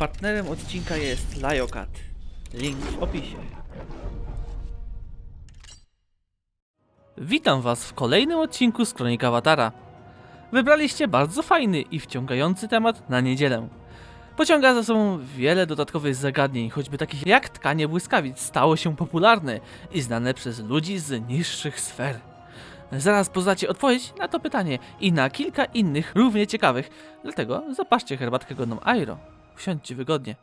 Partnerem odcinka jest Liokat. Link w opisie. Witam Was w kolejnym odcinku z Kronika Awatara. Wybraliście bardzo fajny i wciągający temat na niedzielę. Pociąga za sobą wiele dodatkowych zagadnień, choćby takich jak tkanie błyskawic stało się popularne i znane przez ludzi z niższych sfer. Zaraz poznacie odpowiedź na to pytanie i na kilka innych równie ciekawych, dlatego zapaszcie herbatkę godną Airo, usiądźcie wygodnie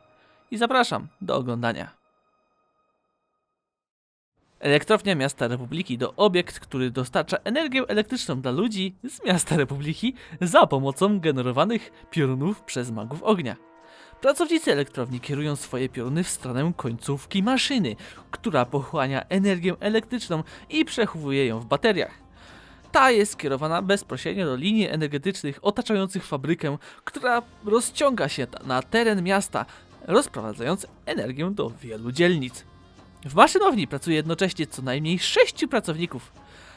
i zapraszam do oglądania. Elektrownia Miasta Republiki to obiekt, który dostarcza energię elektryczną dla ludzi z Miasta Republiki za pomocą generowanych piorunów przez magów ognia. Pracownicy elektrowni kierują swoje pioruny w stronę końcówki maszyny, która pochłania energię elektryczną i przechowuje ją w bateriach. Ta jest skierowana bezpośrednio do linii energetycznych otaczających fabrykę, która rozciąga się na teren miasta, rozprowadzając energię do wielu dzielnic. W maszynowni pracuje jednocześnie co najmniej sześciu pracowników.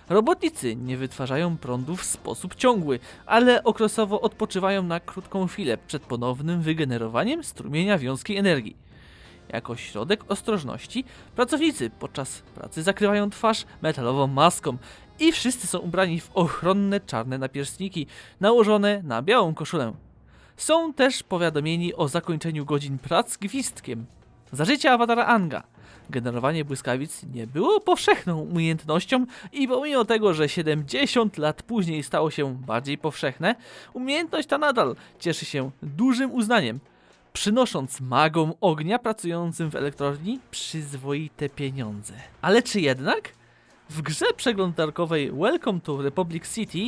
Robotnicy nie wytwarzają prądu w sposób ciągły, ale okresowo odpoczywają na krótką chwilę przed ponownym wygenerowaniem strumienia wiązkiej energii. Jako środek ostrożności, pracownicy podczas pracy zakrywają twarz metalową maską i wszyscy są ubrani w ochronne czarne napierśniki nałożone na białą koszulę. Są też powiadomieni o zakończeniu godzin prac gwizdkiem. Za życia awatara Anga generowanie błyskawic nie było powszechną umiejętnością i pomimo tego, że 70 lat później stało się bardziej powszechne, umiejętność ta nadal cieszy się dużym uznaniem, przynosząc magom ognia pracującym w elektrowni przyzwoite pieniądze. Ale czy jednak? W grze przeglądarkowej Welcome to Republic City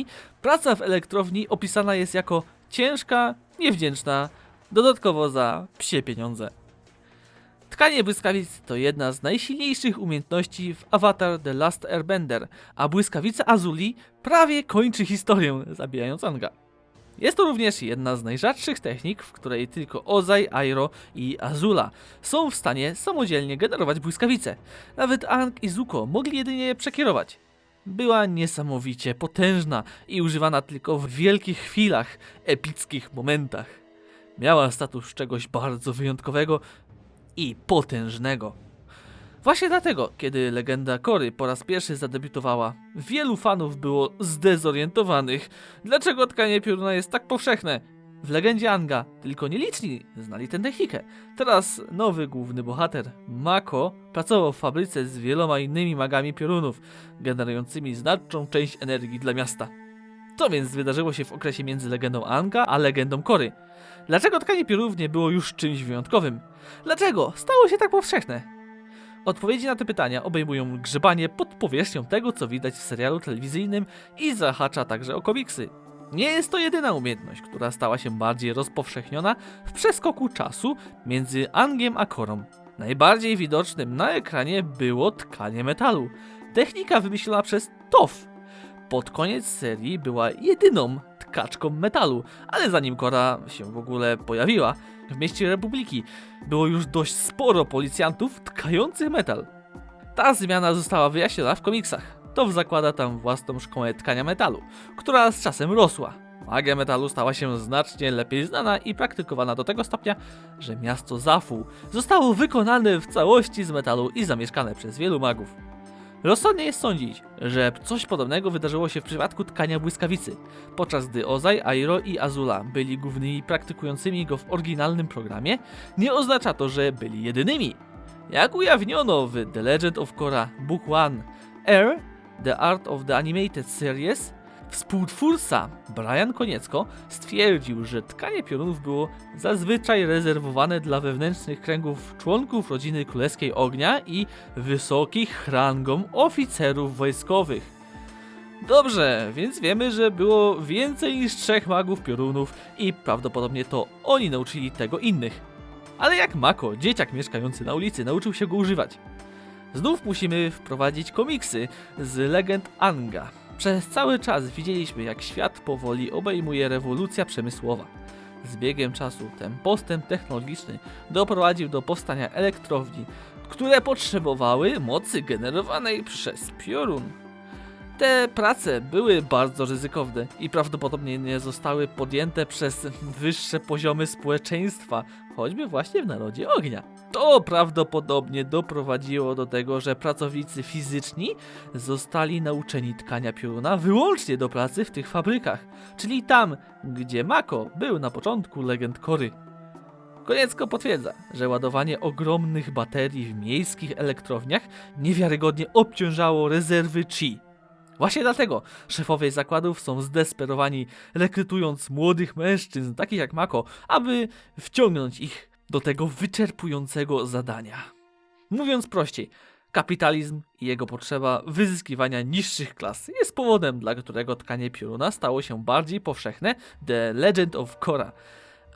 praca w elektrowni opisana jest jako ciężka, niewdzięczna, dodatkowo za psie pieniądze. Tkanie błyskawic to jedna z najsilniejszych umiejętności w Avatar The Last Airbender, a błyskawica Azuli prawie kończy historię, zabijając Anga. Jest to również jedna z najrzadszych technik, w której tylko Ozai, Airo i Azula są w stanie samodzielnie generować błyskawice. Nawet Ang i Zuko mogli jedynie je przekierować. Była niesamowicie potężna i używana tylko w wielkich chwilach, epickich momentach. Miała status czegoś bardzo wyjątkowego i potężnego. Właśnie dlatego, kiedy legenda Kory po raz pierwszy zadebiutowała, wielu fanów było zdezorientowanych, dlaczego tkanie pioruna jest tak powszechne. W legendzie Anga tylko nieliczni znali tę technikę. Teraz nowy główny bohater, Mako, pracował w fabryce z wieloma innymi magami piorunów, generującymi znaczną część energii dla miasta. Co więc wydarzyło się w okresie między legendą Anga a legendą Kory? Dlaczego tkanie piorunów nie było już czymś wyjątkowym? Dlaczego stało się tak powszechne? Odpowiedzi na te pytania obejmują grzebanie pod powierzchnią tego, co widać w serialu telewizyjnym i zahacza także o komiksy. Nie jest to jedyna umiejętność, która stała się bardziej rozpowszechniona w przeskoku czasu między Angiem a Korą. Najbardziej widocznym na ekranie było tkanie metalu. Technika wymyślona przez TOF. Pod koniec serii była jedyną tkaczką metalu, ale zanim Kora się w ogóle pojawiła, w mieście Republiki było już dość sporo policjantów tkających metal. Ta zmiana została wyjaśniona w komiksach. To zakłada tam własną szkołę tkania metalu, która z czasem rosła. Magia metalu stała się znacznie lepiej znana i praktykowana do tego stopnia, że miasto Zafu zostało wykonane w całości z metalu i zamieszkane przez wielu magów. Rozsądnie jest sądzić, że coś podobnego wydarzyło się w przypadku tkania błyskawicy, podczas gdy Ozai, Airo i Azula byli głównymi praktykującymi go w oryginalnym programie, nie oznacza to, że byli jedynymi. Jak ujawniono w The Legend of Korra Book 1 Air, The Art of the Animated Series, współtwórca Brian Koniecko stwierdził, że tkanie piorunów było zazwyczaj rezerwowane dla wewnętrznych kręgów członków rodziny Królewskiej Ognia i wysokich rangą oficerów wojskowych. Dobrze, więc wiemy, że było więcej niż trzech magów piorunów i prawdopodobnie to oni nauczyli tego innych. Ale jak Mako, dzieciak mieszkający na ulicy, nauczył się go używać? Znów musimy wprowadzić komiksy z legend Anga. Przez cały czas widzieliśmy, jak świat powoli obejmuje rewolucja przemysłowa. Z biegiem czasu ten postęp technologiczny doprowadził do powstania elektrowni, które potrzebowały mocy generowanej przez piorun. Te prace były bardzo ryzykowne i prawdopodobnie nie zostały podjęte przez wyższe poziomy społeczeństwa, choćby właśnie w narodzie ognia. To prawdopodobnie doprowadziło do tego, że pracownicy fizyczni zostali nauczeni tkania pioruna wyłącznie do pracy w tych fabrykach, czyli tam, gdzie Mako był na początku legend Kory. Koniecko potwierdza, że ładowanie ogromnych baterii w miejskich elektrowniach niewiarygodnie obciążało rezerwy Chi. Właśnie dlatego szefowie zakładów są zdesperowani, rekrutując młodych mężczyzn, takich jak Mako, aby wciągnąć ich do tego wyczerpującego zadania. Mówiąc prościej, kapitalizm i jego potrzeba wyzyskiwania niższych klas jest powodem, dla którego tkanie pioruna stało się bardziej powszechne The Legend of Korra.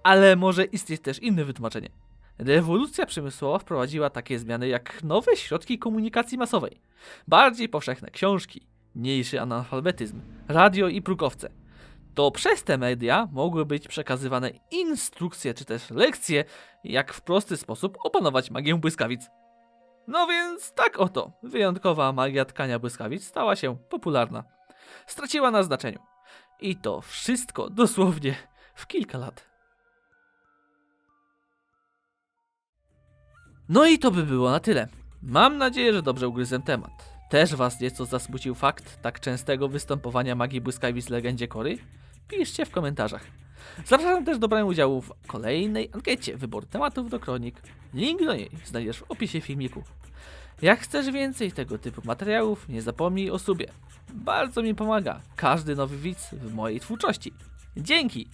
Ale może istnieć też inne wytłumaczenie. Rewolucja przemysłowa wprowadziła takie zmiany jak nowe środki komunikacji masowej, bardziej powszechne książki, mniejszy analfabetyzm, radio i prugowce. To przez te media mogły być przekazywane instrukcje czy też lekcje, jak w prosty sposób opanować magię błyskawic. No więc tak oto, wyjątkowa magia tkania błyskawic stała się popularna. Straciła na znaczeniu. I to wszystko dosłownie w kilka lat. No i to by było na tyle. Mam nadzieję, że dobrze ugryzłem temat. Też was nieco zasmucił fakt tak częstego występowania magii błyskawic w legendzie Kory? Piszcie w komentarzach. Zapraszam też do brania udziału w kolejnej ankiecie wybór tematów do kronik. Link do niej znajdziesz w opisie filmiku. Jak chcesz więcej tego typu materiałów, nie zapomnij o subie. Bardzo mi pomaga każdy nowy widz w mojej twórczości. Dzięki!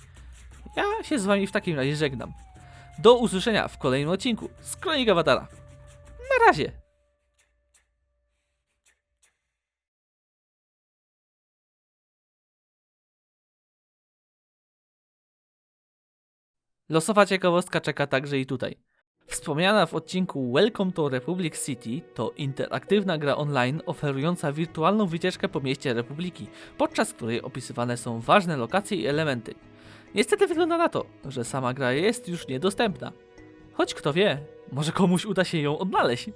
Ja się z wami w takim razie żegnam. Do usłyszenia w kolejnym odcinku z Kronik Awatara. Na razie! Losowa ciekawostka czeka także i tutaj. Wspomniana w odcinku Welcome to Republic City to interaktywna gra online oferująca wirtualną wycieczkę po mieście Republiki, podczas której opisywane są ważne lokacje i elementy. Niestety wygląda na to, że sama gra jest już niedostępna. Choć kto wie, może komuś uda się ją odnaleźć.